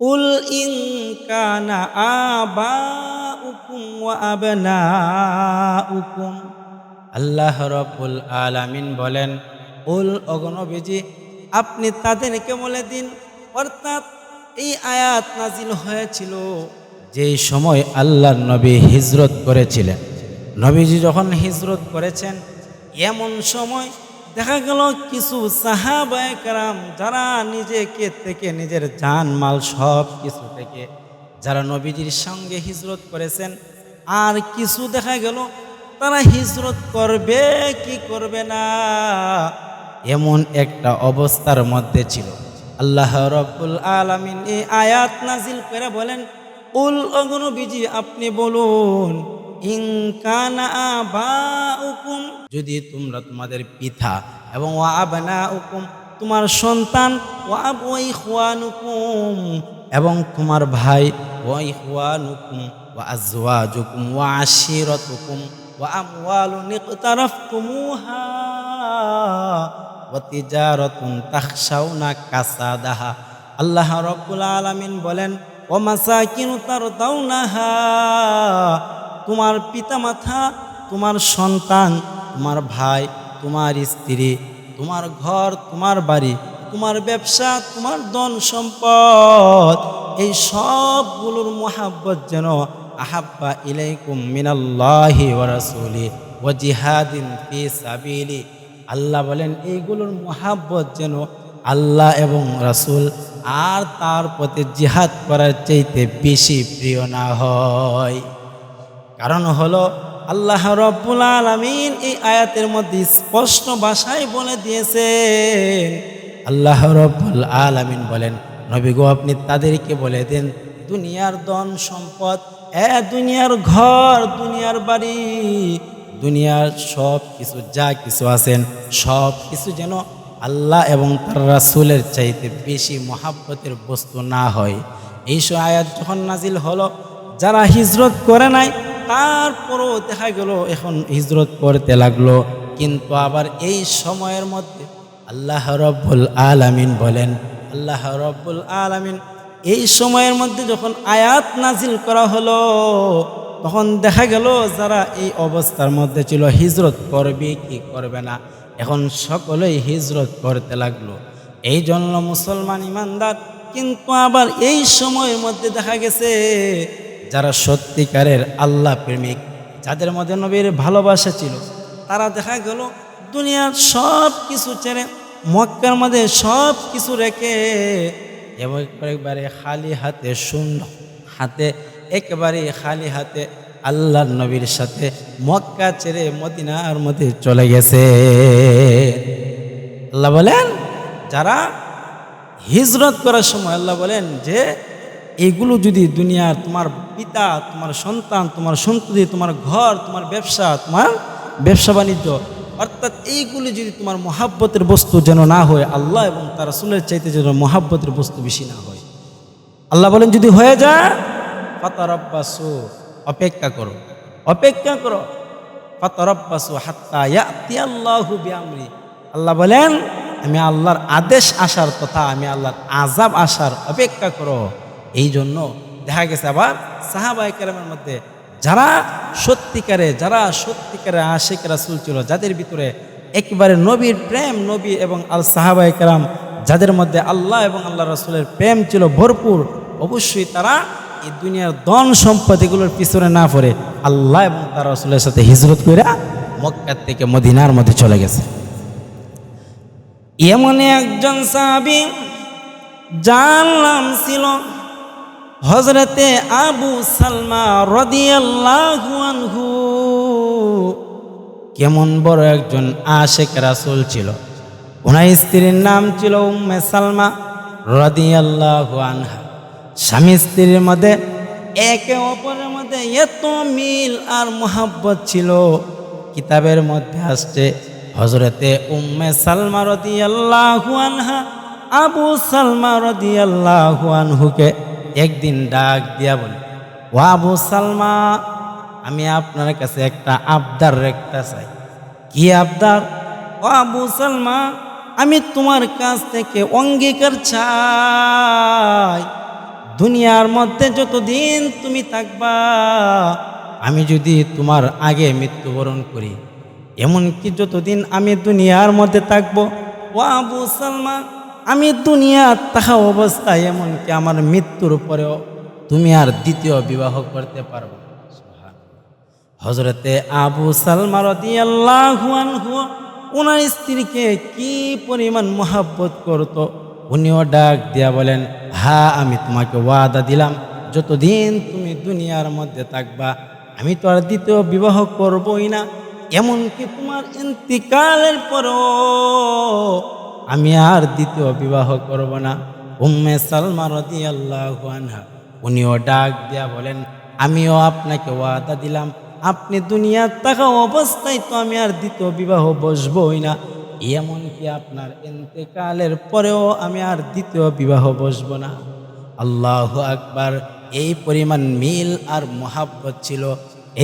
قل إن كان آباؤكم وأبناؤكم আল্লাহ রব্বুল আলামিন বলেন উল অগণবিজি আপনি তাদেরকে বলে দিন অর্থাৎ এই আয়াত নাজিল হয়েছিল যেই সময় আল্লাহর নবী হিজরত করেছিলেন নবীজি যখন হিজরত করেছেন এমন সময় দেখা গেল কিছু সাহাবায়ে কারাম যারা নিজেকে থেকে নিজের জান মাল সব কিছু থেকে, যারা নবীজির সঙ্গে হিজরত করেছেন, আর কিছু দেখা গেল, তারা হিজরত করবে কি করবে না? এমন একটা অবস্থার মধ্যে ছিল। আল্লাহ রব্বুল আলামিন এই আয়াত নাজিল করে বলেন, উল অগনবীজি আপনি বলুন যদি তোমরা তোমাদের পিতা এবং ওয়া আবনা উকুম তোমার সন্তান ওয়া আবওয়াই খুয়ানুকুম এবং তোমার ভাই ওয়া ইখওয়ানুকুম, ওয়া আজওয়াজুকুম, ওয়া আশিরাতুকুম, ওয়া আমওয়ালুন ইকতারাফতুমুহা, ওয়া তিজারাতুন তাখশাউনা কাসাদাহা। আল্লাহ রাব্বুল আলামিন বলেন তারদাউনাহা তোমার পিতামাতা, তোমার সন্তান, তোমার ভাই, তোমার স্ত্রী, তোমার ঘর, তোমার বাড়ি, তোমার ব্যবসা, তোমার ধন সম্পদ, এই সবগুলোর মোহাব্বত যেন আহাব্বা ইলাইকুম মিনাল্লাহি ওয়া রাসূলি জিহাদিন ফি সাবিলি। আল্লাহ বলেন, এইগুলোর মোহাব্বত যেন আল্লাহ এবং রাসূল আর তার প্রতি জিহাদ করার চাইতে বেশি প্রিয় না হয়। কারণ হলো আল্লাহ রব্বুল আলমিন এই আয়াতের মধ্যে স্পষ্ট ভাষায় বলে দিয়েছেন, আল্লাহ রব্বুল আলমিন বলেন, নবী গো, আপনি তাদেরকে বলে দেন, দুনিয়ার ধন সম্পদ, এ দুনিয়ার ঘর, দুনিয়ার বাড়ি, দুনিয়ার সব কিছু যা কিছু আছেন সব কিছু যেন আল্লাহ এবং তার রাসুলের চাইতে বেশি মহাব্বতের বস্তু না হয়। এইসব আয়াত যখন নাজিল হলো, যারা হিজরত করে নাই তারপরও দেখা গেল এখন হিজরত করতে লাগল। কিন্তু আবার এই সময়ের মধ্যে আল্লাহ রব্বুল আলামিন বলেন, আল্লাহ রব্বুল আলামিন, এই সময়ের মধ্যে যখন আয়াত নাজিল করা হলো, তখন দেখা গেল যারা এই অবস্থার মধ্যে ছিল, হিজরত করবে কি করবে না? এখন সকলেই হিজরত করতে লাগল। এই জন্য মুসলমান ইমানদার, কিন্তু আবার এই সময়ের মধ্যে দেখা গেছে যারা সত্যিকারের আল্লাহ প্রেমিক, যাদের মধ্যে নবীর ভালোবাসা ছিল, তারা দেখা গেল দুনিয়ার সব কিছু ছেড়ে, মক্কার মধ্যে সব কিছু রেখে এবং একবারে খালি হাতে শূন্য, হাতে একেবারে খালি হাতে আল্লাহ নবীর সাথে মক্কা ছেড়ে মদিনার মধ্যে চলে গেছে। আল্লাহ বলেন, যারা হিজরত করার সময় আল্লাহ বলেন যে এগুলো যদি দুনিয়ার তোমার পিতা, তোমার সন্তান, তোমার সন্ততি, তোমার ঘর, তোমার ব্যবসা তোমার ব্যবসা বাণিজ্য, অর্থাৎ এইগুলি যদি তোমার মহাব্বতের বস্তু যেন না হয়, আল্লাহ এবং তার রসুলের চাইতে যেন মহাব্বতের বস্তু বেশি না হয়। আল্লাহ বলেন, যদি হয়ে যায়, ফাতারব্বাসু, অপেক্ষা করো। অপেক্ষা করো। ফাতারব্বাসু হাত্তা ইয়াতি আল্লাহু আল্লাহ বলেন, আমি আল্লাহর আদেশ আসার তথা আমি আল্লাহর আজাব আসার অপেক্ষা করো। এই জন্য দেখা গেছে আবার সাহাবাই কেরামের মধ্যে যারা সত্যিকারে যারা সত্যিকারে আশেক রাসুল ছিল, যাদের ভিতরে একেবারে নবীর প্রেম নবী এবং আল সাহাবাই কেরাম, যাদের মধ্যে আল্লাহ এবং আল্লাহ রসুলের প্রেম ছিল ভরপুর, অবশ্যই তারা এই দুনিয়ার ধন সম্পদ এগুলোর পিছনে না পড়ে আল্লাহ এবং তার রসুলের সাথে হিজরত করে মক্কার থেকে মদিনার মধ্যে চলে গেছে। এমন একজন সাহাবি, যার নাম ছিল হজরতে আবু সালমা রদিয়াল্লাহু কেমন বড় একজন আশেক রাসুল ছিল। ওনার স্ত্রীর নাম ছিল উম্মে সালমা রদিয়াল্লাহু আনহা। স্বামী স্ত্রীর মধ্যে একে অপরের মধ্যে এত মিল আর মোহাব্বত ছিল। কিতাবের মধ্যে আসছে হজরতে উম্মে সালমা রদিয়াল্লাহু আনহা, আবু সালমা রদিয়াল্লাহু আনহুকে একদিন ডাক দিয়া বলে ও আবু সালমা, আমি আপনার কাছে একটা আবদার রেখতে চাই। কি আবদার? ও আবু সালমা, আমি তোমার কাছ থেকে অঙ্গীকার চাই। দুনিয়ার মধ্যে যতদিন তুমি থাকবা, আমি যদি তোমার আগে মৃত্যুবরণ করি, এমনকি যতদিন আমি দুনিয়ার মধ্যে থাকব, ও আবু সালমা আমি দুনিয়া তাহা অবস্থায় এমনকি আমার মৃত্যুর পরেও তুমি আর দ্বিতীয় বিবাহ করতে পারব হজরতে আবু সালমা রদিয়াল্লাহু আনহু, ওনার স্ত্রীকে কি পরিমাণ মহাব্বত করত, উনিও ডাক দিয়া বলেন, হা, আমি তোমাকে ওয়াদা দিলাম, যতদিন তুমি দুনিয়ার মধ্যে থাকবা, আমি তো আর দ্বিতীয় বিবাহ করবই না। এমনকি তোমার ইন্তিকালের পরও আমি আর দ্বিতীয় বিবাহ করব না। উম্মে সালমা রদিয়াল্লাহু আনহা, উনিও ডাক দিয়া বলেন, আমিও আপনাকে ওয়াদা দিলাম। আপনি দুনিয়ার থাকা অবস্থায় তো আমি আর দ্বিতীয় বিবাহ বসবই না। এমনকি আপনার ইন্তেকালের পরেও আমি আর দ্বিতীয় বিবাহ বসব না। আল্লাহ আকবার, এই পরিমাণ মিল আর মহাব্বত ছিল।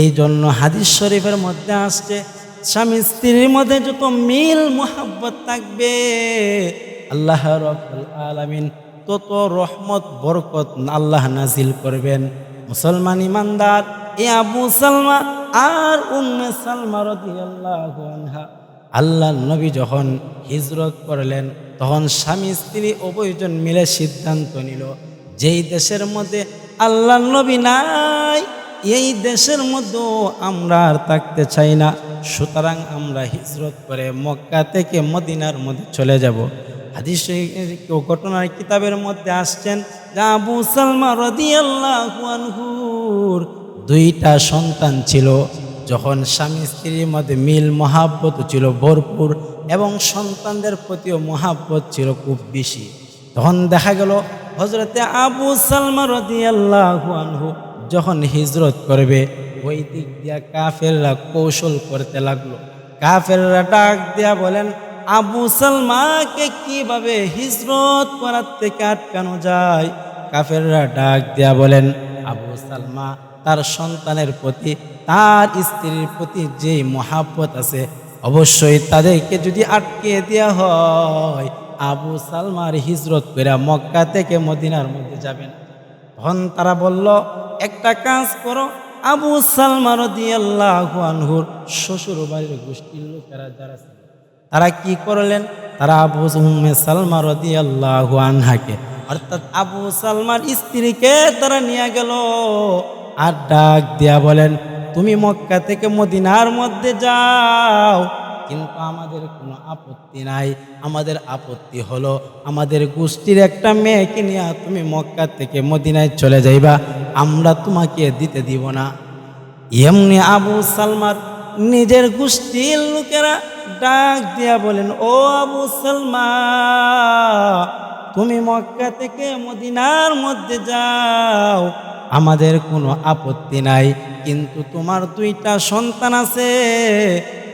এই জন্য হাদিস শরীফের মধ্যে আসছে স্বামী স্ত্রীর মধ্যে যত মিল মহাব্বত থাকবে, আল্লাহ রব্বুল আলামিন তত রহমত, বরকত আল্লাহ নাজিল করবেন। মুসলমান ইমানদার, এ আবু সালমা আর উম্মে সালমা রাদিয়াল্লাহু আনহা। আল্লাহ নবী যখন হিজরত করলেন, তখন স্বামী স্ত্রী উভয়জন মিলে সিদ্ধান্ত নিল, যেই দেশের মধ্যে আল্লাহ নবী নাই, এই দেশের মধ্যেও আমরা আর থাকতে চাই না। সুতরাং আমরা হিজরত করে মক্কা থেকে মদিনার মধ্যে চলে যাব। হাদিস ঘটনার কিতাবের মধ্যে আসছেন আবু সালমা রাদিয়াল্লাহু আনহুর। দুইটা সন্তান ছিল, যখন স্বামী স্ত্রীর মধ্যে মিল মহাব্বত ছিল ভরপুর এবং সন্তানদের প্রতিও মহাব্বত ছিল খুব বেশি। তখন দেখা গেল হজরতে আবু সালমা রাদিয়াল্লাহু আনহু যখন হিজরত করবে, ওই দিক দিয়া কাফেররা কৌশল করতে লাগল। কাফেররা ডাক দিয়া বলেন, আবু সালমাকে কীভাবে হিজরত করার থেকে আটকানো যায়? কাফেররা ডাক দিয়া বলেন, আবু সালমা, তার সন্তানের প্রতি, তার স্ত্রীর প্রতি যে মহাব্বত আছে, অবশ্যই তাদেরকে যদি আটকে দেওয়া হয়, আবু সালমার হিজরত করে মক্কা থেকে মদিনার মধ্যে যাবেন তখন তারা বলল একটা কাজ করো, আবু সালমা রদিয়াল্লাহু আনহুর শ্বশুর বাড়ির গোষ্ঠীর লোকেরা যারা ছিল, তারা কি করলেন? তারা আবু উম্মে সালমা রদিয়াল্লাহু আনহাকে, অর্থাৎ আবু সালমার স্ত্রীকে তারা নিয়ে গেল আর ডাক দিয়া বলেন, তুমি মক্কা থেকে মদিনার মধ্যে যাও, কিন্তু আমাদের কোনো আপত্তি নাই। আমাদের আপত্তি হলো, আমাদের গোষ্ঠীর একটা মেয়েকে নিয়ে তুমি মক্কা থেকে মদিনায় চলে যাইবা। আমরা তোমাকে দিতে দিব না। এমনি আবু সালমার নিজের গোষ্ঠীর লোকেরা ডাক দিয়া বলেন, ও আবু সালমা, তুমি মক্কা থেকে মদিনার মধ্যে যাও। আমাদের কোনো আপত্তি নাই, কিন্তু তোমার দুইটা সন্তান আছে।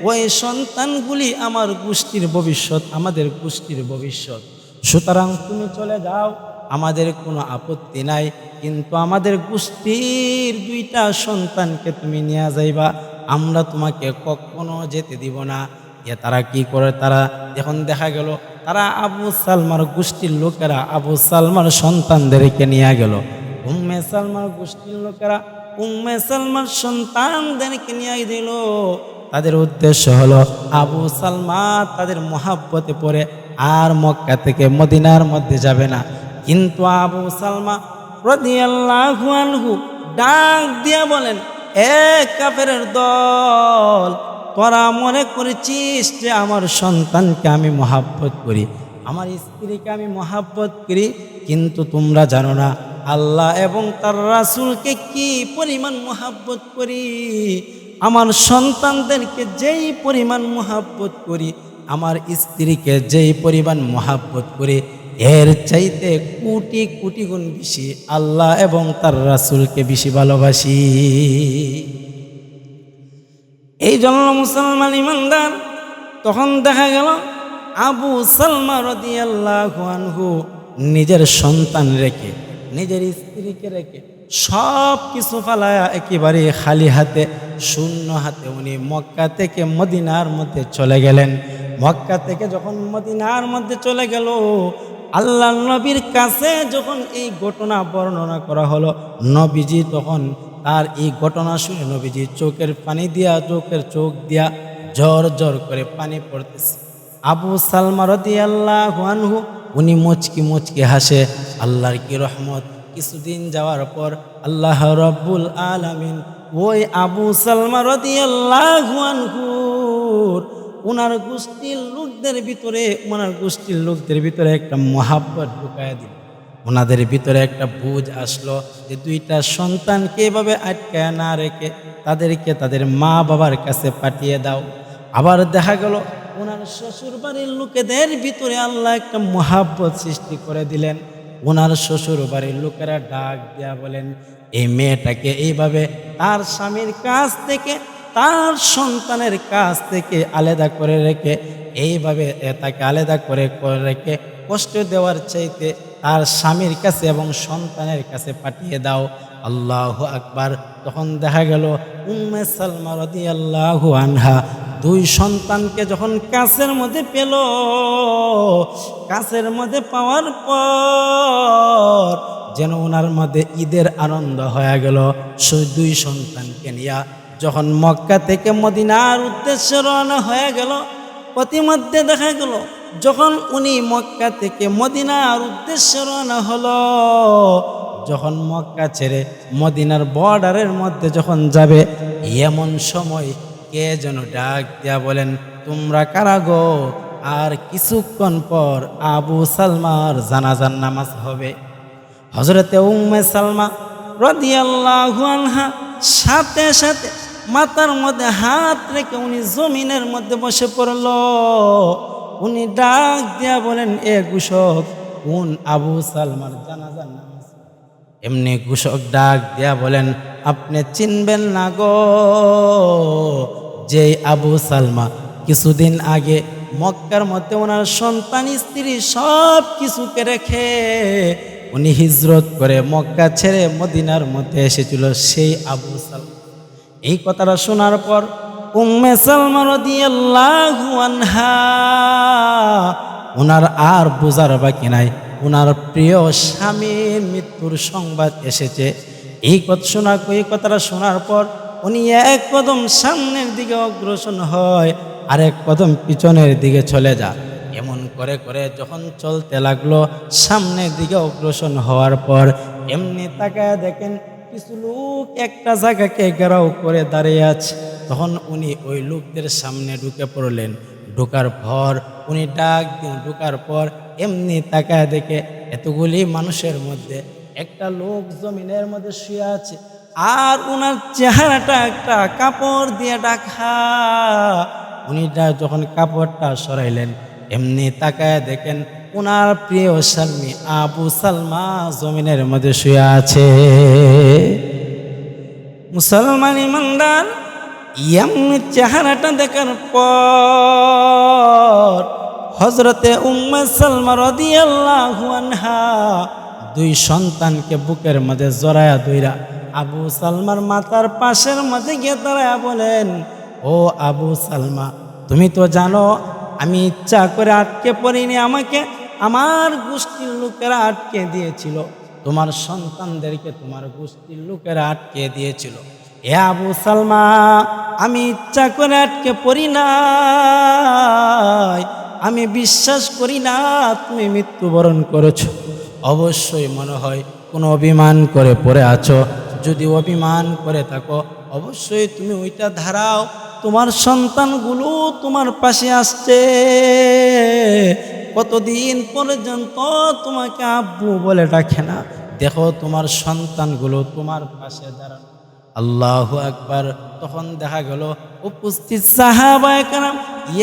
ওই সন্তানগুলি আমার গোষ্ঠীর ভবিষ্যৎ, আমাদের গোষ্ঠীর ভবিষ্যৎ। সুতরাং তুমি চলে যাও আমাদের কোনো আপত্তি নাই, কিন্তু আমাদের গোষ্ঠীর দুইটা সন্তানকে তুমি নিয়ে যাইবা, আমরা তোমাকে কখনো যেতে দিব না। এ তারা কি করে? তারা যখন দেখা গেল, তারা আবু সালমার গোষ্ঠীর লোকেরা আবু সালমার সন্তানদেরকে নিয়ে গেল। উম্মে সালমার গোষ্ঠীর লোকেরা উম্মে সালমার সন্তানদেরকে নিয়ে দিল। তাদের উদ্দেশ্য হলো, আবু সালমা তাদের মহাব্বতে পড়ে আর মক্কা থেকে মদিনার মধ্যে যাবে না। কিন্তু আবু সালমা রাদিয়াল্লাহু ডাক দিয়া বলেন, এ কাফের দল, তোরা মনে করেছিস যে আমার সন্তানকে আমি মহাব্বত করি? আমার স্ত্রীকে আমি মহাব্বত করি, কিন্তু তোমরা জানো না, আল্লাহ এবং তার রাসুলকে কি পরিমাণ মহাব্বত করি? আমার সন্তানদেরকে যেই পরিমাণ মহাব্বত করি, আমার স্ত্রীকে যেই পরিমাণ মহাব্বত করি এর চাইতে কোটি কোটি গুণ বেশি আল্লাহ এবং তার রাসূলকে বেশি ভালোবাসি। এই জন্য মুসলমান ইমানদার, তখন দেখা গেল আবু সালমা রদিয়াল্লাহু আনহু নিজের সন্তান রেখে, নিজের স্ত্রীকে রেখে সব কিছু ফালায়া একেবারে খালি হাতে, শূন্য হাতে উনি মক্কা থেকে মদিনার মধ্যে চলে গেলেন। মক্কা থেকে যখন মদিনার মধ্যে চলে গেল আল্লাহ নবীর কাছে যখন এই ঘটনা বর্ণনা করা হলো, নবীজি তখন তার এই ঘটনা শুনে নবীজি চোখের পানি দিয়া, চোখের চোখ দিয়া জ্বর জ্বর করে পানি পড়তেছে। আবু সালমা রদি আল্লাহ আনহু, উনি মুচকি মুচকি হাসে, আল্লাহর কি রহমত? কিছুদিন যাওয়ার পর আল্লাহ রব্বুল আলামিন ওই আবু সালমা রদি আল্লাহ আনহুর ওনার গোষ্ঠীর লোকদের ভিতরে, ওনার গোষ্ঠীর লোকদের ভিতরে একটা মহাব্বত ঢুকায় দিল। ওনাদের ভিতরে একটা বুঝ আসলো যে দুইটা সন্তানকে এভাবে আটকায় না রেখে তাদেরকে তাদের মা বাবার কাছে পাঠিয়ে দাও। আবার দেখা গেল, ওনার শ্বশুর বাড়ির লোকেদের ভিতরে আল্লাহ একটা মহাব্বত সৃষ্টি করে দিলেন। ওনার শ্বশুর বাড়ির লোকেরা ডাক দেয়া বলেন, এই মেয়েটাকে এইভাবে তার স্বামীর কাছ থেকে, তার সন্তানের কাছ থেকে আলাদা করে রেখে এইভাবে তাকে আলাদা করে রেখে কষ্ট দেওয়ার চাইতে তার স্বামীর কাছে এবং সন্তানের কাছে পাঠিয়ে দাও। আল্লাহ আকবার। তখন দেখা গেল, উম্মে সালমা রদি আল্লাহ আনহা দুই সন্তানকে যখন কাছের মধ্যে পেল, কাছের মধ্যে পাওয়ার পর যেন ওনার মধ্যে ঈদের আনন্দ হয়ে গেল সেই দুই সন্তানকে নিয়ে। যখন মক্কা থেকে মদিনার উদ্দেশ্যে রওনা হয়ে গেল প্রতিমধ্যে দেখা গেল, যখন উনি মক্কা থেকে মদিনার উদ্দেশ্যে রওনা হলো, যখন মক্কা ছেড়ে মদিনার বর্ডারের মধ্যে যখন যাবে, এমন সময় কে যেন ডাক দিয়া বলেন, তোমরা কারা গো? আর কিছুক্ষণ পর আবু সালমার জানাজার নামাজ হবে। হজরতে উম্মে সালমা রদিয়াল্লাহু আনহা সাথে সাথে মাথার মধ্যে হাত রেখে উনি জমিনের মধ্যে বসে পড়ল। উনি ডাক দিয়া বলেন, এ গুষক কোন আবু সালমার জানাজার নামাজ এমনি গুষক ডাক দিয়া বলেন, আপনি চিনবেন না গো যে আবু সালমা কিছুদিন আগে মক্কার মধ্যে ওনার সন্তান, স্ত্রী সব কিছুকে রেখে উনি হিজরত করে মক্কা ছেড়ে মদিনার মধ্যে এসেছিল। সেই আবু সালমা এই কথাটা শোনার পর উম্মে সালমা রাদিয়াল্লাহু আনহা, ওনার আর বোঝার বাকি নাই। ওনার প্রিয় স্বামীর মৃত্যুর সংবাদ এসেছে। এই কথা শোনা, এই কথাটা শোনার পর উনি এক কদম সামনের দিকে অগ্রসর হয়, আর এক কদম পিছনের দিকে চলে যায়। এমন করে করে যখন চলতে লাগল, সামনের দিকে অগ্রসর হওয়ার পর এমনি তাকায় দেখেন কিছু লোক একটা জায়গাকে ঘেরাও করে দাঁড়িয়ে আছে। তখন উনি ওই লোকদের সামনে ঢুকে পড়লেন। ঢোকার পর, উনি ডাক দিন ঢোকার পর এমনি তাকায় দেখে এতগুলি মানুষের মধ্যে একটা লোক জমিনের মধ্যে শুয়ে আছে আর ওনার চেহারাটা একটা কাপড় দিয়ে ঢাকা। উনি যখন কাপড়টা সরাইলেন, এমনি তাকায় দেখেন ওনার প্রিয় সালমি আবু সালমা জমিনের মধ্যে শুয়ে আছে। মুসলমান ইমানদার এমনি চেহারাটা দেখার পর হজরতে উম্মে সালমা রদিয়াল্লাহু আনহা দুই সন্তানকে বুকের মধ্যে জড়ায়া দইরা আবু সালমার মাতার পাশের মধ্যে গিয়ে দাঁড়ায়া বলেন, ও আবু সালমা, তুমি তো জানো, আমি ইচ্ছা করে আটকে পড়িনি আমাকে আমার গোষ্ঠীর লোকেরা আটকে দিয়েছিল। তোমার সন্তানদেরকে তোমার গোষ্ঠীর লোকেরা আটকে দিয়েছিল। এ আবু সালমা, আমি ইচ্ছা করে আটকে পড়ি না আমি বিশ্বাস করি না তুমি মৃত্যুবরণ করেছ। অবশ্যই মনে হয় কোনো অভিমান করে পড়ে আছো। যদি অভিমান করে থাকো, অবশ্যই তুমি ওইটা ধারাও তোমার সন্তানগুলো তোমার পাশে আসছে। কতদিন পর্যন্ত তোমাকে আব্বু বলে ডাকে না? দেখো তোমার সন্তানগুলো তোমার পাশে দাঁড়ানো আল্লাহ একবার তখন দেখা গেল উপস্থিত সাহাবায় কারাম,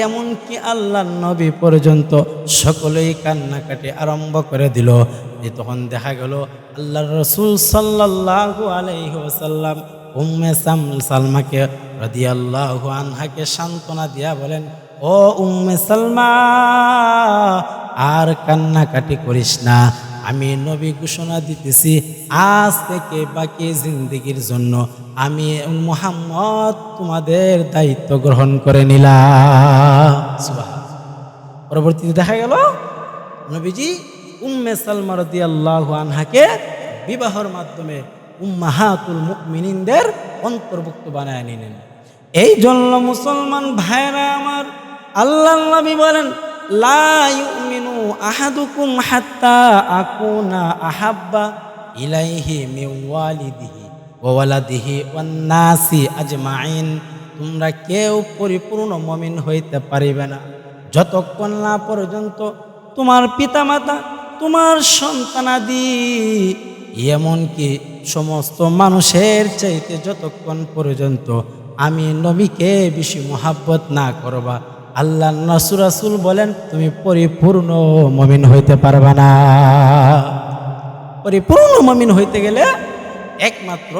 এমনকি আল্লাহ নবী পর্যন্ত সকলেই কান্নাকাটি আরম্ভ করে দিল। যে তখন দেখা গেল আল্লাহ রসুল সাল্লাল্লাহু আলাইহি ওয়াসাল্লাম উম্মে সাম, সালমাকে রাদিয়াল্লাহু আনহাকে সান্ত্বনা দিয়া বলেন, ও উম্মে সালমা, আর কান্নাকাটি করিস না। আমি নবী ঘোষণা দিতেছি, আজ থেকে বাকি জিন্দগির জন্য আমি মোহাম্মদ তোমাদের দায়িত্ব গ্রহণ করে নিলাম। পরবর্তীতে দেখা গেল, নবীজি উম্মে সালমা রদিয়াল্লাহু আনহাকে বিবাহর মাধ্যমে উম্মাহাতুল মুকমিনিনদের অন্তর্ভুক্ত বানায় নিলেন এই জন্য মুসলমান ভাইরা আমার আল্লাহ নবী বলেন, লা ইউমিনু আহাদুকুম হাত্তা আকুনা আহাব্বা ইলাইহি মিন ওয়ালিদিহি ওয়া ওয়ালাদিহি ওয়ান নাসি আজমাইন। তোমরা কেউ পরিপূর্ণ মমিন হইতে পারিবে না। যতক্ষণ না পর্যন্ত তোমার পিতামাতা, তোমার সন্তানাদি এমনকি সমস্ত মানুষের চাইতে যতক্ষণ পর্যন্ত আমি নবীকে বেশি মোহাব্বত না করবা, আল্লাহ নসুরাসুল বলেন, তুমি পরিপূর্ণ মমিন হইতে পারবা না। পরিপূর্ণ মমিন হইতে গেলে একমাত্র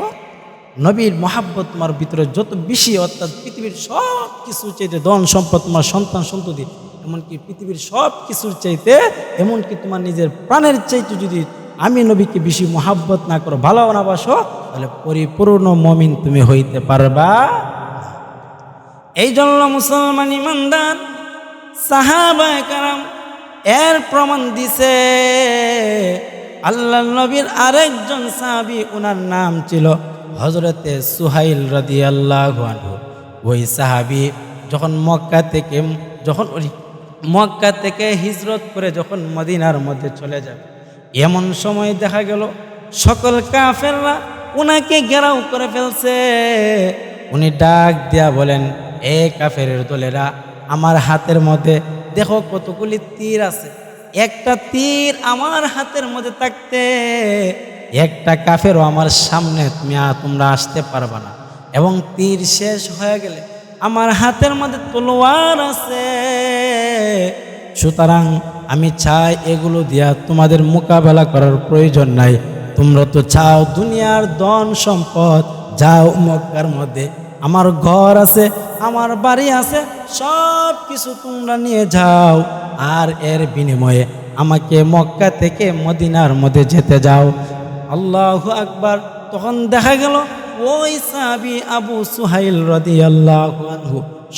নবীর মহাব্বত তোমার ভিতরে যত বেশি অর্থাৎ পৃথিবীর সব কিছু চাইতে ধন সম্পদ তোমার সন্তান সন্ততি, এমনকি পৃথিবীর সব কিছুর চাইতে, এমনকি তোমার নিজের প্রাণের চাইতে যদি আমি নবীকে বেশি মহাব্বত না করো ভালো না বাসো, তাহলে পরিপূর্ণ মমিন তুমি হইতে পারবা। এই জন্য মুসলমান ইমানদার সাহাবায় কারাম এর প্রমাণ দিছে আল্লাহ নবীর আরেকজন সাহাবি ওনার নাম ছিল হজরতে সুহাইল রদি আল্লাহ ওই সাহাবি যখন মক্কা থেকে, যখন ওই মক্কা থেকে হিজরত করে যখন মদিনার মধ্যে চলে যাবে এমন সময় দেখা গেল সকল কাফেররা ওনাকে ঘেরাও করে ফেলছে। উনি ডাক দিয়া বলেন, এ কাফের দলেরা, আমার হাতের মধ্যে দেখো কতগুলি তীর আছে। একটা তীর আমার হাতের মধ্যে থাকতে, একটা কাফেরও আমার সামনে তুমি তোমরা আসতে পারবা না। এবং তীর শেষ হয়ে গেলে আমার হাতের মধ্যে তলোয়ার আছে। সুতরাং আমি চাই এগুলো দিয়া তোমাদের মোকাবেলা করার প্রয়োজন নাই। তোমরা তো চাও দুনিয়ার ধন সম্পদ, যাও মক্কার মধ্যে। আমার ঘর আছে, আমার বাড়ি আছে সব কিছু তোমরা নিয়ে যাও। আর এর বিনিময়ে আমাকে মক্কা থেকে মদিনার মধ্যে যেতে যাও। আল্লাহ আকবার। তখন দেখা গেল, ওই সাবি আবু সুহাইল রদি আল্লাহ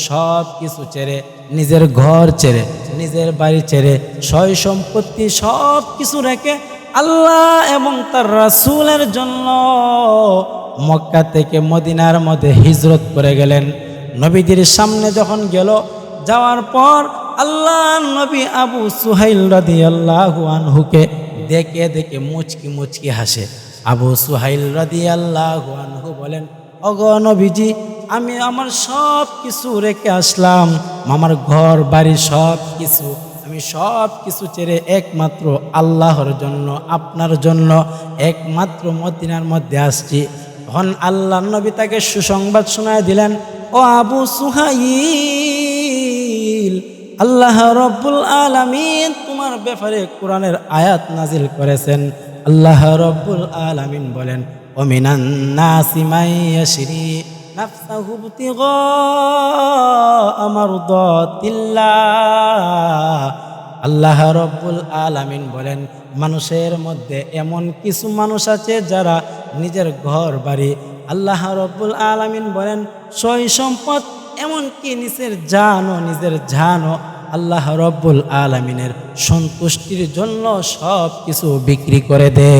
সব কিছু ছেড়ে, নিজের ঘর ছেড়ে নিজের বাড়ি ছেড়ে সয় সম্পত্তি সব কিছু রেখে আল্লাহ এবং তার রাসূলের জন্য মক্কা থেকে মদিনার মধ্যে হিজরত করে গেলেন। নবীজির সামনে যখন গেল, যাওয়ার পর আল্লাহ নবী আবু সুহাইল রাদি আল্লাহ আনহুকে দেখে দেখে মুচকি মুচকি হাসে। আবু সুহাইল রাদি আল্লাহ বলেন, অগ নবীজি আমি আমার সব কিছু রেখে আসলাম। আমার ঘর, বাড়ি সব কিছু। আমি সব কিছু ছেড়ে একমাত্র আল্লাহর জন্য, আপনার জন্য একমাত্র মদিনার মধ্যে আসছি। তখন আল্লাহ নবী তাকে সুসংবাদ শোনায় দিলেন, ও আবু সুহাইল, আল্লাহ রব্বুল আলামিন তোমার ব্যাপারে কোরআনের আয়াত নাজিল করেছেন। আল্লাহ রব্বুল আলামিন বলেন, ওমিনান নাসি মাইয়াশরি নাফসাহু ইবতিগা মারদাতিল্লাহ আল্লাহ রব্বুল আলামিন বলেন, মানুষের মধ্যে এমন কিছু মানুষ আছে যারা নিজের ঘর বাড়ি, আল্লাহ রব্বুল আলামিন বলেন, সই সম্পদ এমনকি নিজের জানো নিজের জানো আল্লাহ রব্বুল আলামিনের সন্তুষ্টির জন্য সব কিছু বিক্রি করে দে।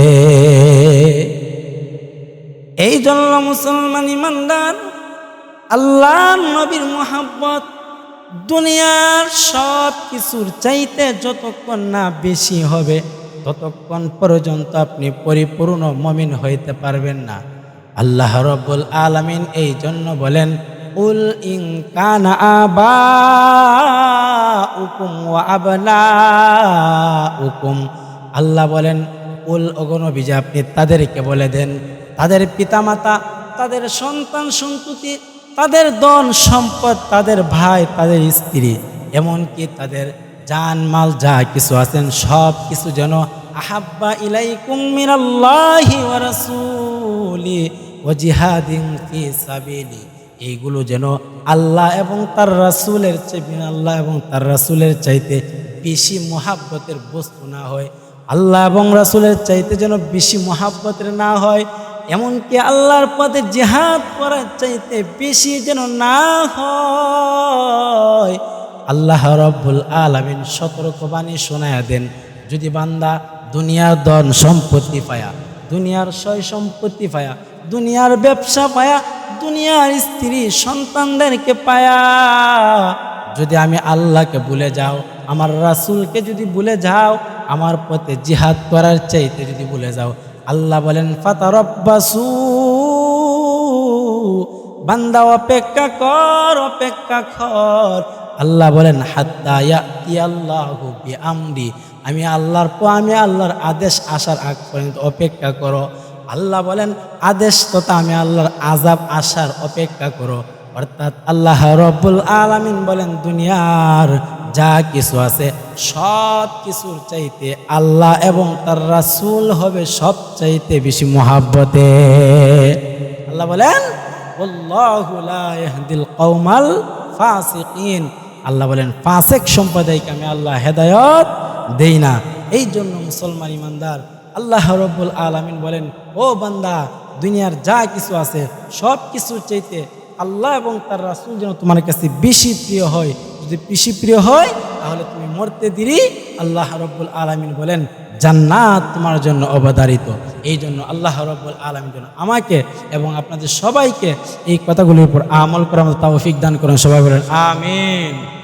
এই জন্য মুসলমান ইমানদার আল্লাহ নবীর মোহাব্বত, দুনিয়ার সব কিছুর চাইতে যতক্ষণ না বেশি হবে, ততক্ষণ পর্যন্ত আপনি পরিপূর্ণ মমিন হইতে পারবেন না। আল্লাহ রব্বুল আলামিন এই জন্য বলেন, উল ইন কানা আবা উকুম ওয়া আবনা উকুম আল্লাহ বলেন, উল অগণবীজে, আপনি তাদেরকে বলে দেন তাদের পিতামাতা, তাদের সন্তান সন্ততি, তাদের দন সম্পদ, তাদের ভাই, তাদের স্ত্রী, এমনকি তাদের জান, মাল যা কিছু আছেন, সব কিছু যেন আহাব্বা ইলাইকুম মিনাল্লাহি রাসূলি এইগুলো যেন আল্লাহ এবং তার রাসূলের চেয়ে আল্লাহ এবং তার রাসূলের চাইতে বেশি মহাব্বতের বস্তু না হয়। আল্লাহ এবং রাসূলের চাইতে যেন বেশি মহাব্বতের না হয়। এমনকি আল্লাহর পথে জেহাদ করার চাইতে বেশি যেন না হয়। আল্লাহ রব্বুল আলামিন সতর্কবাণী শোনায়া দেন, যদি বান্দা দুনিয়ার ধন সম্পত্তি পায়া, দুনিয়ার সয় সম্পত্তি পায়া, দুনিয়ার ব্যবসা পায়া, দুনিয়ার স্ত্রী সন্তানদেরকে পায়া, যদি আমি আল্লাহকে ভুলে যাও, আমার রাসূলকে যদি ভুলে যাও, আমার পথে জিহাদ করার চাইতে যদি ভুলে যাও আল্লাহ বলেন, ফাতারব্বাসু, বান্দা অপেক্ষা কর অপেক্ষা কর। আল্লাহ বলেন আমরি আমি আল্লাহর আমি আল্লাহর আদেশ আসার আগ পর্যন্ত অপেক্ষা করো। আল্লাহ বলেন, আদেশ তথা আমি আল্লাহর আজাব আসার অপেক্ষা করো। অর্থাৎ আল্লাহ রব্বুল আলামিন বলেন, দুনিয়ার যা কিছু আছে, সব কিছুর চাইতে আল্লাহ এবং তার রাসূল হবে সব চাইতে বেশি মহাব্বতে। আল্লাহ বলেন ওয়াল্লাহু লা ইয়াহদিল কওমাল ফাসিকিন। আল্লাহ বলেন, ফাসেক সম্প্রদায়কে আমি আল্লাহ হেদায়ত দেই না। এই জন্য মুসলমান ইমানদার আল্লাহ রব্বুল আলামিন বলেন, ও বান্দা, দুনিয়ার যা কিছু আছে, সব কিছুর চাইতে আল্লাহ এবং তার রাসুল যেন তোমার কাছে বেশি প্রিয় হয় যদি পিসি প্রিয় হয়, তাহলে তুমি মরতে দিলি আল্লাহ রব্বুল আলমিন বলেন, জান্নাত তোমার জন্য অবধারিত। এই জন্য আল্লাহ রব্বুল আলমীর জন্য আমাকে এবং আপনাদের সবাইকে এই কথাগুলির উপর আমল করার মতো তৌফিক দান করেন। সবাই বলেন, আমিন।